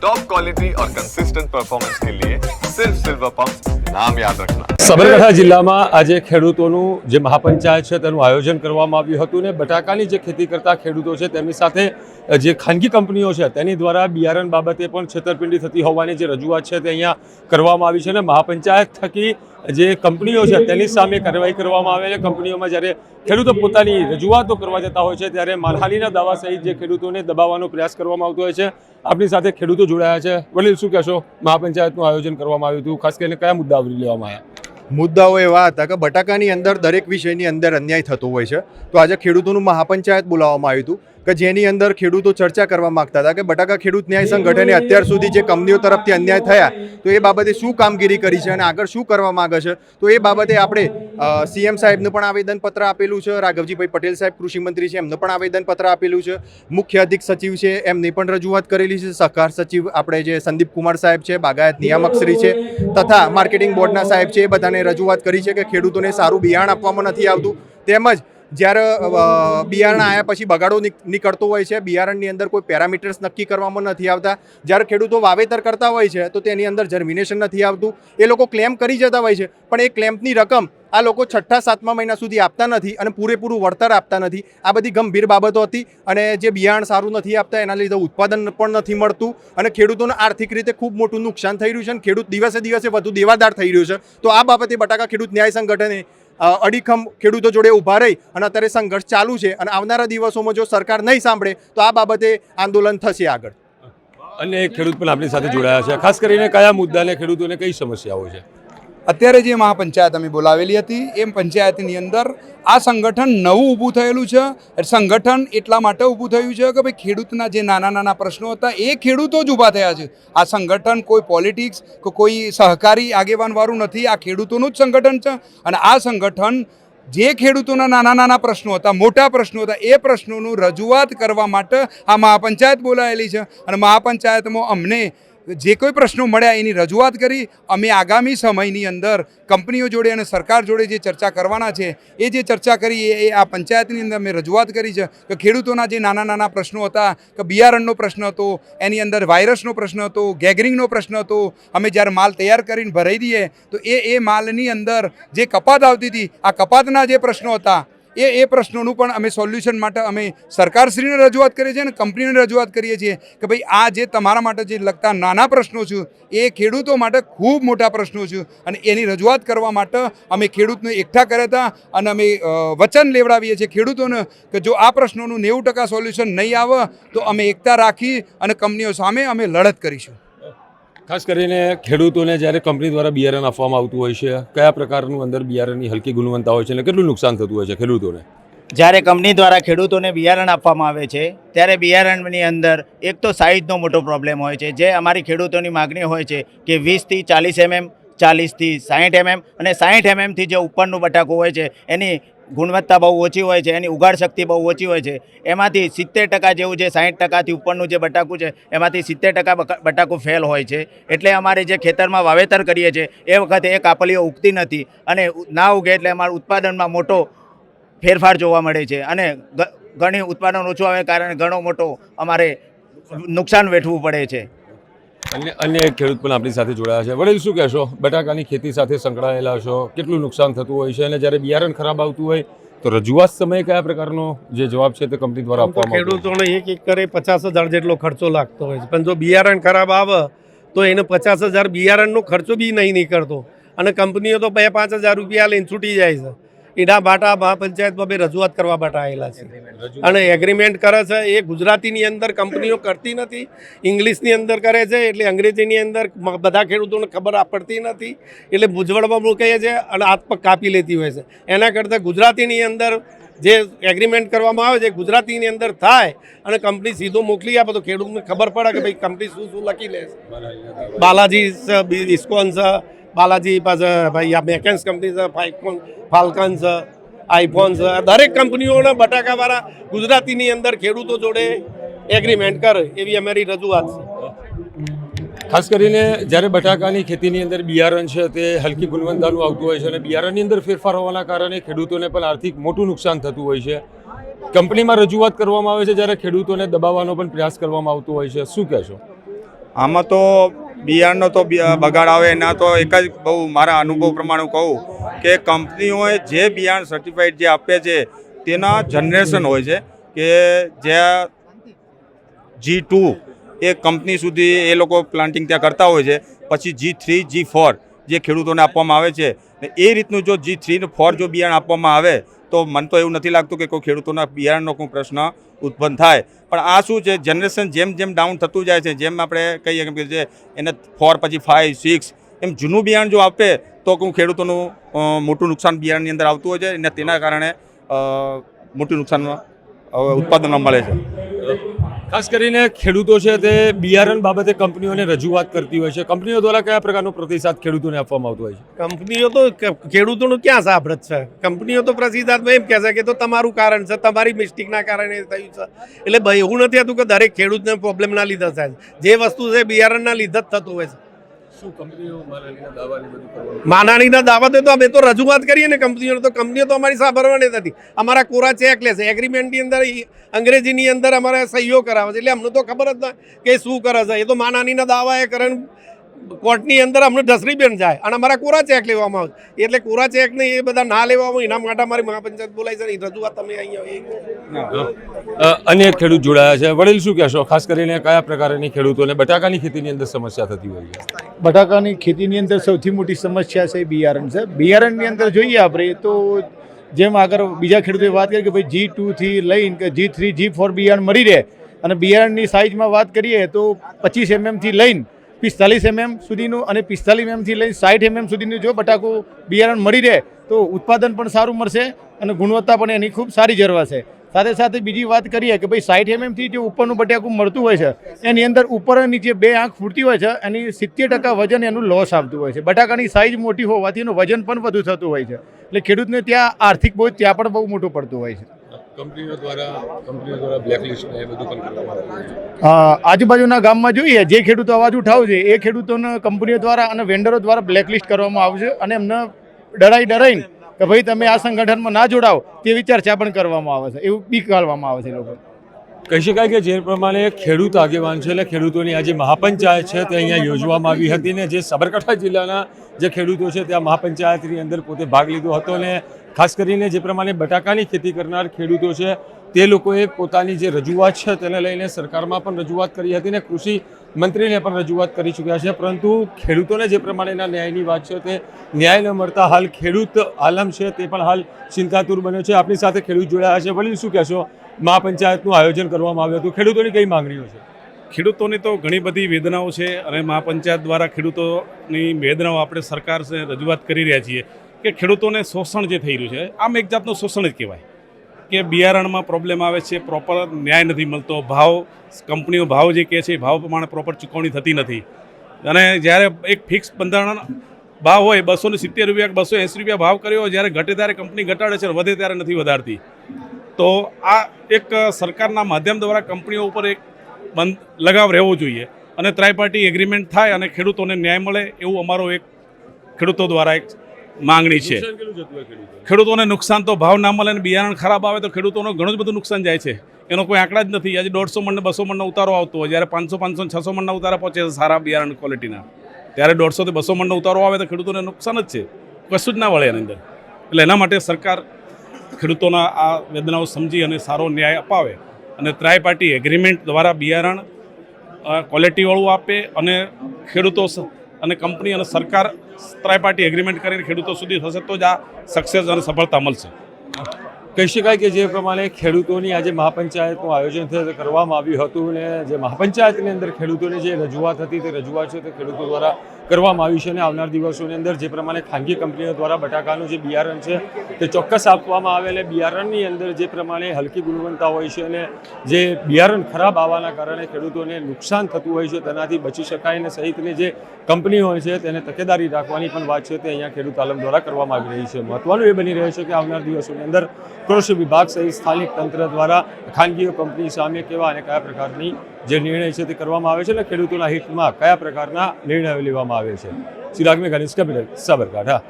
Top quality और consistent performance के लिए सिर्फ सिल्वर पंप नाम याद रखना સાબરકાંઠા જિલ્લામાં આજે ખેડૂતોનું જે મહાપંચાયત છે તેનું આયોજન કરવામાં આવ્યું હતું ને બટાકાની જે ખેતી કરતા ખેડૂતો છે તેમની સાથે જે ખાનગી કંપનીઓ છે તેની દ્વારા બિયારણ બાબતે પણ છેતરપિંડી થતી હોવાની જે રજૂઆત છે તે અહીંયા કરવામાં આવી છે ને મહાપંચાયત થકી જે કંપનીઓ છે, તેની સામે કાર્યવાહી કરવામાં આવે છે. કંપનીઓમાં જ્યારે ખેડૂતો પોતાની રજૂઆતો કરવા જતા હોય છે, ત્યારે માનહાનિના દાવા સહિત જે ખેડૂતોને દબાવવાનો પ્રયાસ કરવામાં આવતો હોય છે. આપણી સાથે ખેડૂતો જોડાયા છે. વડીલ, શું કહેશો? મહાપંચાયતનું આયોજન કરવામાં આવ્યું હતું. ખાસ કરીને કયા મુદ્દા આવરી લેવામાં આવ્યા? મુદ્દાઓ એવા હતા કે બટાકાની અંદર દરેક વિષયની અંદર અન્યાય થતો હોય છે. તો આજે ખેડૂતોનું મહાપંચાયત બોલાવવામાં આવ્યું હતું. કે જેની અંદર ખેડૂતો ચર્ચા કરવા માંગતા હતા કે બટાકા ખેડૂત ન્યાય સંગઠને અત્યાર સુધી જે કંપનીઓ તરફથી અન્યાય થયા તો એ બાબતે શું કામગીરી કરી છે અને આગળ શું કરવા માંગે છે? તો એ બાબતે આપણે સીએમ સાહેબને પણ આવેદનપત્ર આપેલું છે રાઘવજીભાઈ પટેલ સાહેબ કૃષિમંત્રી છે એમને પણ આવેદનપત્ર આપેલું છે. મુખ્ય અધિક સચિવ છે એમની પણ રજૂઆત કરેલી છે. સહકાર સચિવ આપણે જે સંદીપ કુમાર સાહેબ છે બાગાયત નિયામક શ્રી છે તથા માર્કેટિંગ બોર્ડના સાહેબ છે એ બધાને રજૂઆત કરી છે કે ખેડૂતોને સારું બિયાણ આપવામાં નથી આવતું. તેમજ જ્યારે બિયારણ આવ્યા પછી બગાડો નીકળતો હોય છે, બિયારણની અંદર કોઈ પેરામીટર્સ નક્કી કરવામાં નથી આવતા. જ્યારે ખેડૂતો વાવેતર કરતા હોય છે, તો તેની અંદર જર્મિનેશન નથી આવતું. એ લોકો ક્લેમ કરી જતા હોય છે, પણ એ ક્લેમ્પની રકમ આ લોકો છઠ્ઠા, સાતમા મહિના સુધી આપતા નથી અને પૂરેપૂરું વળતર આપતા નથી. આ બધી ગંભીર બાબતો હતી અને જે બિયારણ સારું નથી આપતા, એના લીધે ઉત્પાદન પણ નથી મળતું અને ખેડૂતોને આર્થિક રીતે ખૂબ મોટું નુકસાન થઈ રહ્યું છે અને ખેડૂત દિવસે દિવસે વધુ દેવાદાર થઈ રહ્યું છે. તો આ બાબતે બટાકા ખેડૂત ન્યાય સંગઠને અડીખમ ખેડૂતો જોડે ઊભા રહી અને અત્યારે સંઘર્ષ ચાલુ છે અને આવનારા દિવસોમાં જો સરકાર નહીં સાંભળે, તો આ બાબતે આંદોલન થશે આગળ. અને ખેડૂત પણ આપણી સાથે જોડાયા છે. ખાસ કરીને કયા મુદ્દાને ખેડૂતોને કઈ સમસ્યાઓ છે? અત્યારે જે મહાપંચાયત અમે બોલાવેલી હતી એ પંચાયતની અંદર આ સંગઠન નવું ઊભું થયેલું છે. સંગઠન એટલા માટે ઊભું થયું છે કે ભાઈ ખેડૂતના જે નાના નાના પ્રશ્નો હતા, એ ખેડૂતો જ ઊભા થયા છે. આ સંગઠન કોઈ પોલિટિક્સ કે કોઈ સહકારી આગેવાનવાળું નથી, આ ખેડૂતોનું જ સંગઠન છે. અને આ સંગઠન જે ખેડૂતોના નાના નાના પ્રશ્નો હતા, મોટા પ્રશ્નો હતા, એ પ્રશ્નોનું રજૂઆત કરવા માટે આ મહાપંચાયત બોલાયેલી છે. અને મહાપંચાયતમાં અમને જે કોઈ પ્રશ્નો મળ્યા એની રજૂઆત કરી. અમે આગામી સમયની અંદર કંપનીઓ જોડે અને સરકાર જોડે જે ચર્ચા કરવાના છે, એ જે ચર્ચા કરી, એ- આ પંચાયતની અંદર અમે રજૂઆત કરી છે કે ખેડૂતોના જે નાના નાના પ્રશ્નો હતા, કે બિયારણનો પ્રશ્ન હતો, એની અંદર વાયરસનો પ્રશ્ન હતો, ગેગરિંગનો પ્રશ્ન હતો, અમે જ્યારે માલ તૈયાર કરીને ભરાઈ દઈએ, તો એ એ માલની અંદર જે કપાત આવતી હતી, આ કપાતના જે પ્રશ્નો હતા એ એ પ્રશ્નોનું પણ અમે સોલ્યુશન માટે અમે સરકારશ્રીને રજૂઆત કરીએ છીએ અને કંપનીને રજૂઆત કરીએ છીએ કે ભાઈ, આ જે તમારા માટે જે લગતા નાના પ્રશ્નો છે, એ ખેડૂતો માટે ખૂબ મોટા પ્રશ્નો છે અને એની રજૂઆત કરવા માટે અમે ખેડૂતને એકઠા કર્યા હતા અને અમે વચન લેવડાવીએ છીએ ખેડૂતોને કે જો આ પ્રશ્નોનું નેવું ટકા સોલ્યુશન નહીં આવે તો અમે એકતા રાખી અને કંપનીઓ સામે અમે લડત કરીશું. ખાસ કરીને ખેડૂતોને જ્યારે કંપની દ્વારા બિયારણ આપવામાં આવતું હોય છે, કયા પ્રકારનું અંદર બિયારણની હલકી ગુણવત્તા હોય છે અને કેટલું નુકસાન થતું હોય છે ખેડૂતોને? જ્યારે કંપની દ્વારા ખેડૂતોને બિયારણ આપવામાં આવે છે, ત્યારે બિયારણની અંદર એક તો સાઇઝનો મોટો પ્રોબ્લેમ હોય છે, જે અમારી ખેડૂતોની માગણી હોય છે કે વીસથી ચાલીસ એમએમ ચાલીસથી સાહીઠ એમએમ અને સાહીઠ એમએમથી જે ઉપરનું બટાકું હોય છે, એની ગુણવત્તા બહુ ઓછી હોય છે, એની ઉગાડ શક્તિ બહુ ઓછી હોય છે. એમાંથી સિત્તેર ટકા જેવું જે સાહીઠ ટકાથી ઉપરનું જે બટાકું છે, એમાંથી સિત્તેર ટકા બટાકું ફેલ હોય છે. એટલે અમારે જે ખેતરમાં વાવેતર કરીએ છીએ, એ વખતે એ કાપલીઓ ઉગતી નથી અને ના ઉગે એટલે અમારા ઉત્પાદનમાં મોટો ફેરફાર જોવા મળે છે. અને ઘણી ઉત્પાદન ઓછું આવે કારણે ઘણો મોટો અમારે નુકસાન વેઠવું પડે છે. અન્ય અન્ય એક ખેડૂત પણ આપણી સાથે જોડાયા છે. વડીલ શું કહેશો? બટાકાની ખેતી સાથે સંકળાયેલા છો. કેટલું નુકસાન થતું હોય છે? અને જ્યારે બિયારણ ખરાબ આવતું હોય તો રજૂઆત સમયે કયા પ્રકારનો જે જવાબ છે તે કંપની દ્વારા આપવામાં ખેડૂતોને એક કરે પચાસ હજાર જેટલો ખર્ચો લાગતો હોય છે. પણ જો બિયારણ ખરાબ આવે તો એને પચાસ હજાર બિયારણનો ખર્ચો બી નહીં નીકળતો. અને કંપનીઓ તો બે પાંચ હજાર રૂપિયા લઈને છૂટી જાય છે. એના બાટા મહાપંચાયતમાં બે રજૂઆત કરવા માટે આવેલા છે. અને એગ્રીમેન્ટ કરે છે, એ ગુજરાતીની અંદર કંપનીઓ કરતી નથી, ઇંગ્લિશની અંદર કરે છે, એટલે અંગ્રેજીની અંદર બધા ખેડૂતોને ખબર આ પડતી નથી, એટલે મૂંઝવણમાં મૂકે છે, અને હાથ કાપી લેતી હોય છે. એના કરતાં ગુજરાતીની અંદર જે એગ્રીમેન્ટ કરવામાં આવે છે ગુજરાતીની અંદર થાય, અને કંપની સીધો મોકલી આપે તો ખેડૂતને ખબર પડે કે ભાઈ કંપની શું શું લખી લે છે. બાલાજી ઇસ્કોન છે બાલાજી પાસે ભાઈ આ મેકેન્સ કંપની છે ફાઇકોન ફાલ્કન છે આઈફોન છે. દરેક કંપનીઓના બટાકાવાળા ગુજરાતીની અંદર ખેડૂતો જોડે એગ્રીમેન્ટ કરે એવી અમારી રજૂઆત છે. ખાસ કરીને જ્યારે બટાકાની ખેતીની અંદર બિયારણ છે તે હલકી ગુણવત્તાનું આવતું હોય છે અને બિયારણની અંદર ફેરફાર હોવાના કારણે ખેડૂતોને પણ આર્થિક મોટું નુકસાન થતું હોય છે. કંપનીમાં રજૂઆત કરવામાં આવે છે જ્યારે ખેડૂતોને દબાવવાનો પણ પ્રયાસ કરવામાં આવતો હોય છે. શું કહેશો? આમાં તો બિયારણનો તો બગાડ આવે એના તો એક જ બહુ મારા અનુભવ પ્રમાણે કહું કે કંપનીઓએ જે બિયારણ સર્ટિફાઈડ જે આપે છે, તેના જનરેશન હોય છે કે જ્યાં જી ટુ એ કંપની સુધી એ લોકો પ્લાન્ટિંગ ત્યાં કરતા હોય છે, પછી જી થ્રી જી ફોર જે ખેડૂતોને આપવામાં આવે છે એ રીતનું જો જી થ્રી ફોર જો બિયારણ આપવામાં આવે તો મને તો એવું નથી લાગતું કે કોઈ ખેડૂતોના બિયારણનો કોઈ પ્રશ્ન ઉત્પન્ન થાય. પણ આ શું છે? જનરેશન જેમ જેમ ડાઉન થતું જાય છે, જેમ આપણે કહીએ કે જે એને ફોર પછી ફાઇવ સિક્સ એમ જૂનું બિયારણ જો આપે, તો કોઈ ખેડૂતોનું મોટું નુકસાન બિયારણની અંદર આવતું હોય છે અને તેના કારણે મોટું નુકસાન ઉત્પાદનમાં મળે છે. ખાસ કરીને ખેડૂતો છે તે બિયારણ બાબતે કંપનીઓને રજૂઆત કરતી હોય છે. કંપનીઓ દ્વારા કયા પ્રકારનો પ્રતિસાદ ખેડૂતોને આપવામાં આવતો હોય છે? કંપનીઓ તો ખેડૂતોનું ક્યાં સાંભળત છે? કંપનીઓ તો પ્રતિસાદમાં એમ કહે છે કે તો તમારું કારણ છે, તમારી મિસ્ટેકના કારણે થયું છે. એટલે એવું નથી હતું કે દરેક ખેડૂતને પ્રોબ્લેમના લીધે થાય જે વસ્તુ છે બિયારણના લીધે જ થતું હોય છે. માનાણીના દાવા તો અમે તો રજૂઆત કરીએ ને કંપનીઓ તો કંપનીઓ તો અમારી સાંભળવાની નથી. અમારા કોરા ચેક લેશે એગ્રીમેન્ટની અંદર અંગ્રેજીની અંદર અમારે સહીઓ કરાવે છે. એટલે અમને તો ખબર જ ના કે શું કરે છે. એ તો માનાણીના દાવા એ કરે કોર્ટની અંદર અમને ઢસરી બેન જાય અને અમારા કોરા ચેક લેવામાં આવે એટલે કોરા ચેક ને એ બધા ના લેવામાં આવે એના માટે અમારી મહાપંચાયત બોલાય છે એ રજૂઆત તમે અહીંયા અનેક અન્ય ખેડૂત જોડાયા છે. વડીલ શું કહેશો? ખાસ કરીને કયા પ્રકારની ખેડૂતોને બટાકાની ખેતીની અંદર સમસ્યા થતી હોય છે? બટાકાની ખેતીની અંદર સૌથી મોટી સમસ્યા છે બિયારણ છે. બિયારણની અંદર જોઈએ આપણે તો જેમ આગળ બીજા ખેડૂતોએ વાત કરી કે ભાઈ જી ટુથી લઈને કે જી થ્રી જી ફોર બિયારણ મળી રહે અને બિયારણની સાઇઝમાં વાત કરીએ તો પચીસ એમએમથી લઈને પિસ્તાલીસ એમએમ સુધીનું અને પિસ્તાલીસ એમએમથી લઈને સાઠ એમએમ સુધીનું જો બટાકું બિયારણ મળી રહે, તો ઉત્પાદન પણ સારું મળશે અને ગુણવત્તા પણ એની ખૂબ સારી જળવાશે. સાથે સાથે બીજી વાત કરીએ કે ભાઈ સાઠ એમએમથી જે ઉપરનું બટાકું મળતું હોય છે, એની અંદર ઉપર અને નીચે બે આંખ ફૂટતી હોય છે, એની સિત્તેર ટકા વજન એનું લોસ આવતું હોય છે. બટાકાની સાઇઝ મોટી હોવાથી એનું વજન પણ વધુ થતું હોય છે. એટલે ખેડૂતને ત્યાં આર્થિક બોજ ત્યાં પણ બહુ મોટું પડતું હોય છે. કંપનીઓ દ્વારા કંપનીઓ દ્વારા બ્લેકલિસ્ટ ને એ બધું પણ કરવામાં આવતું છે. આજુબાજુના ગામમાં જોઈએ જે ખેડૂતો અવાજ ઉઠાવશે એ ખેડૂતોને કંપનીઓ દ્વારા અને વેન્ડરો દ્વારા બ્લેકલિસ્ટ કરવામાં આવશે અને એમને ડરાઈ ડરાઈને કે ભાઈ તમે આ સંગઠનમાં ના જોડાઓ તેવી ચર્ચા પણ કરવામાં આવે છે એવું બી કાઢવામાં આવે છે લોકો. કહી શકાય કે જે પ્રમાણે ખેડૂત આગેવાન છે એટલે ખેડૂતોની આજે મહાપંચાયત છે તે અહીંયા યોજવામાં આવી હતી ને જે સાબરકાંઠા જિલ્લાના જે ખેડૂતો છે ત્યાં મહાપંચાયતની અંદર પોતે ભાગ લીધો હતો ને ખાસ કરીને જે પ્રમાણે બટાકાની ખેતી કરનાર ખેડૂતો છે, તે લોકોએ પોતાની જે રજૂઆત છે તેને લઈને સરકારમાં પણ રજૂઆત કરી હતી ને કૃષિ મંત્રીને પણ રજૂઆત કરી ચૂક્યા છે. પરંતુ ખેડૂતોને જે પ્રમાણેના ન્યાયની વાત છે તે ન્યાય ન મળતા હાલ ખેડૂત આલમ છે તે પણ હાલ ચિંતાતુર બન્યો છે. આપણી સાથે ખેડૂત જોડાયા છે. વડીલ શું કહેશો? મહાપંચાયતનું આયોજન કરવામાં આવ્યું હતું. ખેડૂતોની કઈ માંગણીઓ છે? ખેડૂતોની તો ઘણી બધી વેદનાઓ છે અને મહાપંચાયત દ્વારા ખેડૂતોની વેદનાઓ આપણે સરકાર રજૂઆત કરી રહ્યા છીએ. કે ખેડૂતોને શોષણ જે થઈ રહ્યું છે, આમ એક જાતનું શોષણ જ કહેવાય. કે બિયારણમાં પ્રોબ્લેમ આવે છે પ્રોપર ન્યાય નથી મળતો, ભાવ, કંપનીઓ ભાવ જે કહે છે ભાવ પ્રમાણે પ્રોપર ચૂકવણી થતી નથી. અને જ્યારે એક ફિક્સ બંધારણ ભાવ હોય બસો ને સિત્તેર રૂપિયા બસો એંસી રૂપિયા ભાવ કર્યો જ્યારે ઘટે ત્યારે કંપની ઘટાડે છે વધે ત્યારે નથી વધારતી. તો આ એક સરકારના માધ્યમ દ્વારા કંપનીઓ ઉપર એક બંધ, લગાવ રહેવો જોઈએ. અને ત્રાયપાર્ટી એગ્રીમેન્ટ થાય અને ખેડૂતોને ન્યાય મળે એવું અમારો એક ખેડૂતો દ્વારા એક માંગણી છે. ખેડૂતોને? નુકસાન તો ભાવ ના મળે અને બિયારણ ખરાબ આવે તો ખેડૂતોનો ઘણું જ બધું નુકસાન જાય છે. એનો કોઈ આંકડા જ નથી. આજે દોઢસો મણને બસો મણનો ઉતારો આવતો હોય. જ્યારે પાંચસો પાંચસો છસો મણના ઉતારા પહોંચે છે સારા બિયારણ ક્વોલિટીના ત્યારે દોઢસોથી બસો મણનો ઉતારો આવે તો ખેડૂતોને નુકસાન જ છે. કશું જ ના વળે એની અંદર. એટલે એના માટે સરકાર ખેડૂતોના આ વેદનાઓ સમજી અને સારો ન્યાય અપાવે. અને ત્રાય પાર્ટી એગ્રીમેન્ટ દ્વારા બિયારણ ક્વોલિટીવાળું આપે અને ખેડૂતો અને કંપની અને સરકાર ત્રાય પાર્ટી એગ્રીમેન્ટ કરીને ખેડૂતો સુધી થશે તો જ આ સક્સેસ અને સફળતા મળશે. કહી શકાય કે જે પ્રમાણે ખેડૂતોની આજે મહાપંચાયતનું આયોજન થયું કરવામાં આવ્યું હતું અને જે મહાપંચાયતની અંદર ખેડૂતોની જે રજૂઆત હતી તે રજૂઆત છે તે ખેડૂતો દ્વારા કરવામાં આવી છે અને આવનાર દિવસોની અંદર જે પ્રમાણે ખાનગી કંપનીઓ દ્વારા બટાકાનું જે બિયારણ છે તે ચોક્કસ આપવામાં આવે અને બિયારણની અંદર જે પ્રમાણે હલકી ગુણવત્તા હોય છે અને જે બિયારણ ખરાબ આવવાના કારણે ખેડૂતોને નુકસાન થતું હોય છે તેનાથી બચી શકાય અને સહિતની જે કંપનીઓ છે તેને તકેદારી રાખવાની પણ વાત છે તે અહીંયા ખેડૂત આલમ દ્વારા કરવામાં આવી રહી છે. મહત્વનું એ બની રહ્યું છે કે આવનાર દિવસોની અંદર કૃષિ વિભાગ સહિત સ્થાનિક તંત્ર દ્વારા ખાનગી કંપની સામે કેવા અને કયા પ્રકારની જે નિર્ણય છે તે કરવામાં આવે છે અને ખેડૂતોના હિતમાં કયા પ્રકારના નિર્ણયો લેવામાં આવે છે. ચિરાગ મેઘાની કેપિટલ સાબરકાંઠા.